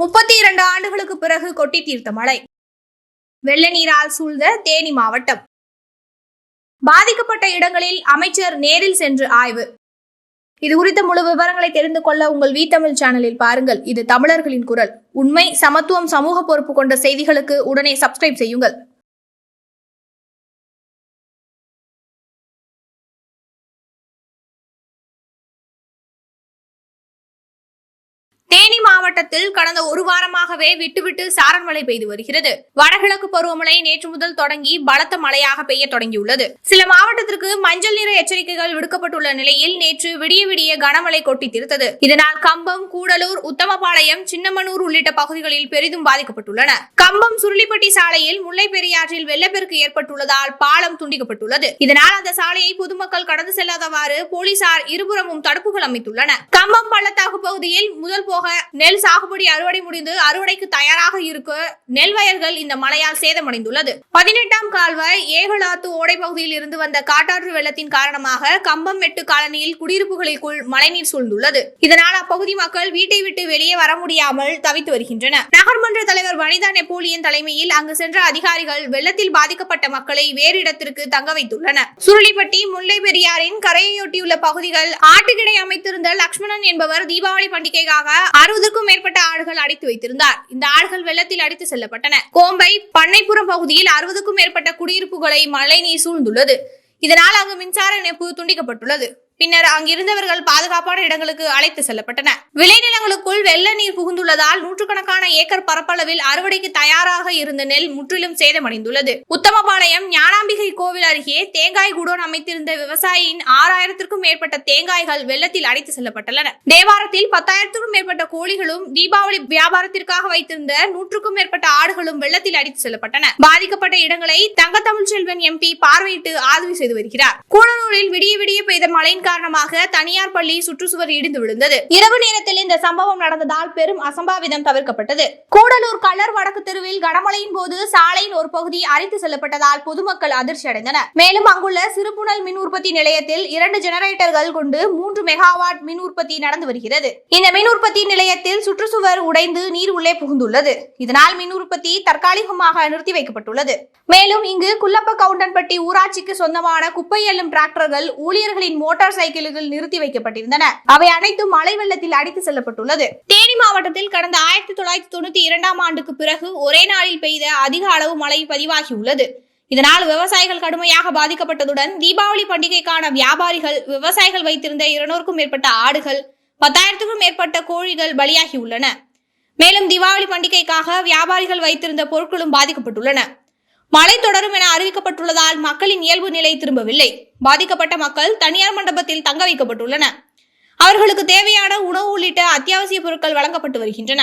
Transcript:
முப்பத்தி இரண்டு ஆண்டுகளுக்கு பிறகு கொட்டி தீர்த்த மழை. வெள்ள நீரால் சூழ்ந்த தேனி மாவட்டம். பாதிக்கப்பட்ட இடங்களில் அமைச்சர் நேரில் சென்று ஆய்வு. இது குறித்த முழு விவரங்களை தெரிந்து கொள்ள உங்கள் வி தமிழ் சேனலில் பாருங்கள். இது தமிழர்களின் குரல். உண்மை சமத்துவம் சமூக பொறுப்பு கொண்ட செய்திகளுக்கு உடனே சப்ஸ்கிரைப் செய்யுங்கள். மாவட்டத்தில் கடந்த ஒரு வாரமாகவே விட்டுவிட்டு சாரல் மழை பெய்து வருகிறது. வடகிழக்கு பருவமழை நேற்று முதல் தொடங்கி பலத்த மழையாக பெய்ய தொடங்கியுள்ளது. சில மாவட்டத்திற்கு மஞ்சள் நிற எச்சரிக்கைகள் விடுக்கப்பட்டுள்ள நிலையில் நேற்று விடிய விடிய கனமழை கொட்டி தீர்த்தது. இதனால் கம்பம் கூடலூர் உத்தமபாளையம் சின்னமனூர் உள்ளிட்ட பகுதிகளில் பெரிதும் பாதிக்கப்பட்டுள்ளன. கம்பம் சுருளிப்பட்டி சாலையில் முல்லை பெரியாற்றில் வெள்ளப்பெருக்கு ஏற்பட்டுள்ளதால் பாலம் துண்டிக்கப்பட்டுள்ளது. இதனால் அந்த சாலையை பொதுமக்கள் கடந்து செல்லாதவாறு போலீசார் இருபுறமும் தடுப்புகள் அமைத்துள்ளன கம்பம் பள்ளத்தாக்கு பகுதியில் முதல் போக நெல் சாகுபடி அறுவடை முடிந்து அறுவடைக்கு தயாராக இருக்க நெல் வயல்கள் இந்த மழையால் சேதமடைந்துள்ளது. பதினெட்டாம் கால்வாய் ஏகலாத்து ஓடை பகுதியில் இருந்து வந்த காட்டாற்று வெள்ளத்தின் காரணமாக கம்பம் வெட்டு காலனியில் குடியிருப்புகளுக்குள் மழைநீர் சூழ்ந்துள்ளது. இதனால் அப்பகுதி மக்கள் வீட்டை விட்டு வெளியே வர முடியாமல் தவித்து வருகின்றனர் நகர்மன்ற தலைவர் வனிதா நெப்போலியன் தலைமையில் அங்கு சென்ற அதிகாரிகள் வெள்ளத்தில் பாதிக்கப்பட்ட மக்களை வேறு இடத்திற்கு தங்க வைத்துள்ளனர். சுருளிப்பட்டி முல்லை பெரியாரின் கரையொட்டியுள்ள பகுதிகள் ஆட்டுக்கிடை அமைத்திருந்த லக்ஷ்மணன் என்பவர் தீபாவளி பண்டிகைக்காக அறுபதுக்கும் மேற்பட்ட மேற்பட்ட ஆடுகள் அடைத்து வைத்திருந்தார். இந்த ஆடுகள் வெள்ளத்தில் அடித்து செல்லப்பட்டன. கோம்பை பண்ணைப்புறம் பகுதியில் அறுபதுக்கும் மேற்பட்ட குடியிருப்புகளை மழை நீர் சூழ்ந்துள்ளது. இதனால் அங்கு மின்சார இணைப்பு துண்டிக்கப்பட்டுள்ளது. பின்னர் அங்கிருந்தவர்கள் பாதுகாப்பான இடங்களுக்கு அழைத்து செல்லப்பட்டன. விளைநிலங்களுக்குள் வெள்ள நீர் புகுந்துள்ளதால் நூற்றுக்கணக்கான ஏக்கர் பரப்பளவில் அறுவடைக்கு தயாராக இருந்த நெல் முற்றிலும் சேதமடைந்துள்ளது. உத்தமபாளையம் ஞான அருகே தேங்காய் குடோன் அமைத்திருந்த விவசாயியின் ஆறாயிரத்திற்கும் மேற்பட்ட தேங்காய்கள் வெள்ளத்தில் அடித்து செல்லப்பட்டுள்ளன. தேவாரத்தில் பத்தாயிரத்திற்கும் மேற்பட்ட கோழிகளும் தீபாவளி வியாபாரத்திற்காக வைத்திருந்த நூற்றுக்கும் மேற்பட்ட ஆடுகளும் வெள்ளத்தில் அடித்து செல்லப்பட்டன. பாதிக்கப்பட்ட இடங்களை தங்க தமிழ்ச்செல்வன் எம்பி பார்வையிட்டு ஆய்வு செய்து வருகிறார். கூடலூரில் விடிய விடிய பெய்த மழையின் காரணமாக தனியார் பள்ளி சுற்றுச்சுவர் இடிந்து விழுந்தது. இரவு நேரத்தில் இந்த சம்பவம் நடந்ததால் பெரும் அசம்பாவிதம் தவிர்க்கப்பட்டது. கூடலூர் கலர் வடக்கு தெருவில் கனமழையின் போது சாலையின் ஒரு பகுதி அரித்து செல்லப்பட்டதால் பொதுமக்கள் அதிர்ச்சி அடைந்தனர் மேலும் அங்குள்ள சிறுபுணல் மின் உற்பத்தி நிலையத்தில் இரண்டு ஜெனரேட்டர்கள் கொண்டு மூன்று மெகாவாட் மின் உற்பத்தி நடந்து வருகிறது. இந்த மின் உற்பத்தி நிலையத்தில் சுற்றுச்சுவர் உடைந்து நீர் உள்ளே புகுந்துள்ளது. இதனால் மின் உற்பத்தி தற்காலிகமாக நிறுத்தி வைக்கப்பட்டுள்ளது. மேலும் இங்கு குள்ளப்ப கவுண்டன்பட்டி ஊராட்சிக்கு சொந்தமான குப்பை எல்லும் டிராக்டர்கள் ஊழியர்களின் மோட்டார் சைக்கிள்கள் நிறுத்தி வைக்கப்பட்டிருந்தன. அவை அனைத்தும் மழை வெள்ளத்தில் அடித்து செல்லப்பட்டுள்ளது. தேனி மாவட்டத்தில் கடந்த ஆயிரத்தி தொள்ளாயிரத்தி தொண்ணூத்தி இரண்டாம் ஆண்டுக்கு பிறகு ஒரே நாளில் பெய்த அதிக அளவு மழை பதிவாகியுள்ளது. இதனால் விவசாயிகள் கடுமையாக பாதிக்கப்பட்டதுடன் தீபாவளி பண்டிகைக்கான வியாபாரிகள் விவசாயிகள் வைத்திருந்த இருநூறுக்கும் மேற்பட்ட ஆடுகள் பத்தாயிரத்துக்கும் மேற்பட்ட கோழிகள் பலியாகியுள்ளன மேலும் தீபாவளி பண்டிகைக்காக வியாபாரிகள் வைத்திருந்த பொருட்களும் பாதிக்கப்பட்டுள்ளன. மழை தொடரும் என அறிவிக்கப்பட்டுள்ளதால் மக்களின் இயல்பு நிலை திரும்பவில்லை. பாதிக்கப்பட்ட மக்கள் தனியார் மண்டபத்தில் தங்க வைக்கப்பட்டுள்ளன. அவர்களுக்கு தேவையான உணவு உள்ளிட்ட அத்தியாவசிய பொருட்கள் வழங்கப்பட்டு வருகின்றன.